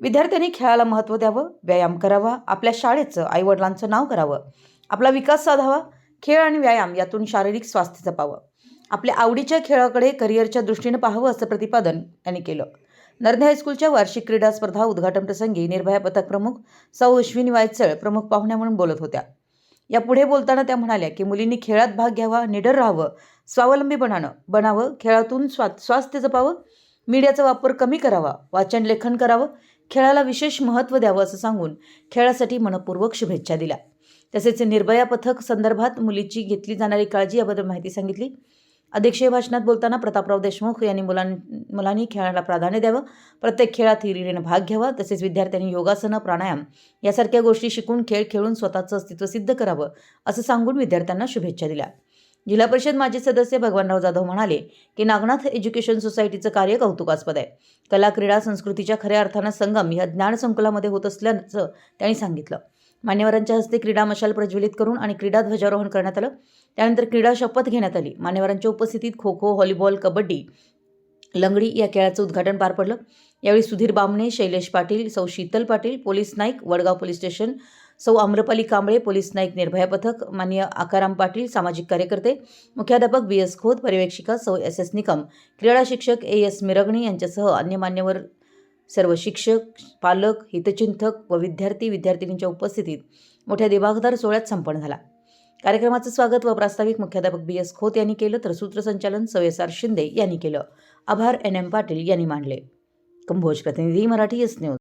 विद्यार्थ्यांनी खेळाला महत्त्व द्यावं व्यायाम करावा आपल्या शाळेचं आईवडिलांचं नाव करावं आपला विकास साधावा खेळ आणि व्यायाम यातून शारीरिक स्वास्थ्य जपावं. आपल्या आवडीच्या खेळाकडे करिअरच्या दृष्टीनं पाहावं असं प्रतिपादन त्यांनी केलं. नरदे हायस्कूलच्या वार्षिक क्रीडा स्पर्धा उद्घाटन प्रसंगी निर्भया पथक प्रमुख सौ अश्विनी वायचळ प्रमुख पाहुण्या म्हणून बोलत होत्या. या पुढे बोलताना त्या म्हणाल्या की मुलींनी खेळात भाग घ्यावा निडर राहावं स्वावलंबी बनावं खेळातून स्वा स्वास्थ्य जपावं मीडियाचा वापर कमी करावा वाचन लेखन करावं खेळाला विशेष महत्त्व द्यावं असं सांगून खेळासाठी मनपूर्वक शुभेच्छा दिल्या. तसेच निर्भया पथक संदर्भात मुलीची घेतली जाणारी काळजी याबद्दल माहिती सांगितली. अध्यक्षीय भाषणात बोलताना प्रतापराव देशमुख यांनी मुलां मुलांनी खेळाला प्राधान्य द्यावं प्रत्येक खेळात हिरिरीनं भाग घ्यावा तसेच विद्यार्थ्यांनी योगासनं प्राणायाम यासारख्या गोष्टी शिकून खेळ खेळून स्वतःचं अस्तित्व सिद्ध करावं असं सांगून विद्यार्थ्यांना शुभेच्छा दिल्या. जिल्हा परिषद माजी सदस्य भगवानराव जाधव म्हणाले की नागनाथ एज्युकेशन सोसायटीचं कार्य कौतुकास्पद आहे. कला क्रीडा संस्कृतीच्या खऱ्या अर्थानं संगम या ज्ञान संकुलामध्ये होत असल्याचं त्यांनी सांगितलं. मान्यवरांच्या हस्ते क्रीडा मशाल प्रज्वलित करून आणि क्रीडा ध्वजारोहण करण्यात आलं. त्यानंतर क्रीडा शपथ घेण्यात आली. मान्यवरांच्या उपस्थितीत खो खो व्हॉलीबॉल कबड्डी लंगडी या खेळाचं उद्घाटन पार पडलं. यावेळी सुधीर बामणे शैलेश पाटील सौ Sheetal Patil police Naik Vadgaon police station सौ आम्रपाली कांबळे पोलीस नाईक निर्भया पथक मान्य आकाराम पाटील सामाजिक कार्यकर्ते मुख्याध्यापक बी एस खोत पर्यवेक्षिका सौ एस एस निकम क्रीडा शिक्षक ए एस मिरगणी यांच्यासह अन्य मान्यवर सर्व शिक्षक पालक हितचिंतक व विद्यार्थी विद्यार्थिनींच्या उपस्थितीत मोठ्या दिबागदार सोहळ्यात संपन्न झाला. कार्यक्रमाचं स्वागत व प्रास्ताविक मुख्याध्यापक बी एस खोत यांनी केलं तर सूत्रसंचालन सौ एस आर शिंदे यांनी केलं. आभार एन एम पाटील यांनी मांडले. कंभोज प्रतिनिधी मराठी एस न्यूज.